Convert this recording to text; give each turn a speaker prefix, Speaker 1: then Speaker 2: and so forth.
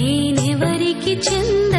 Speaker 1: నేనెవరికి చెంద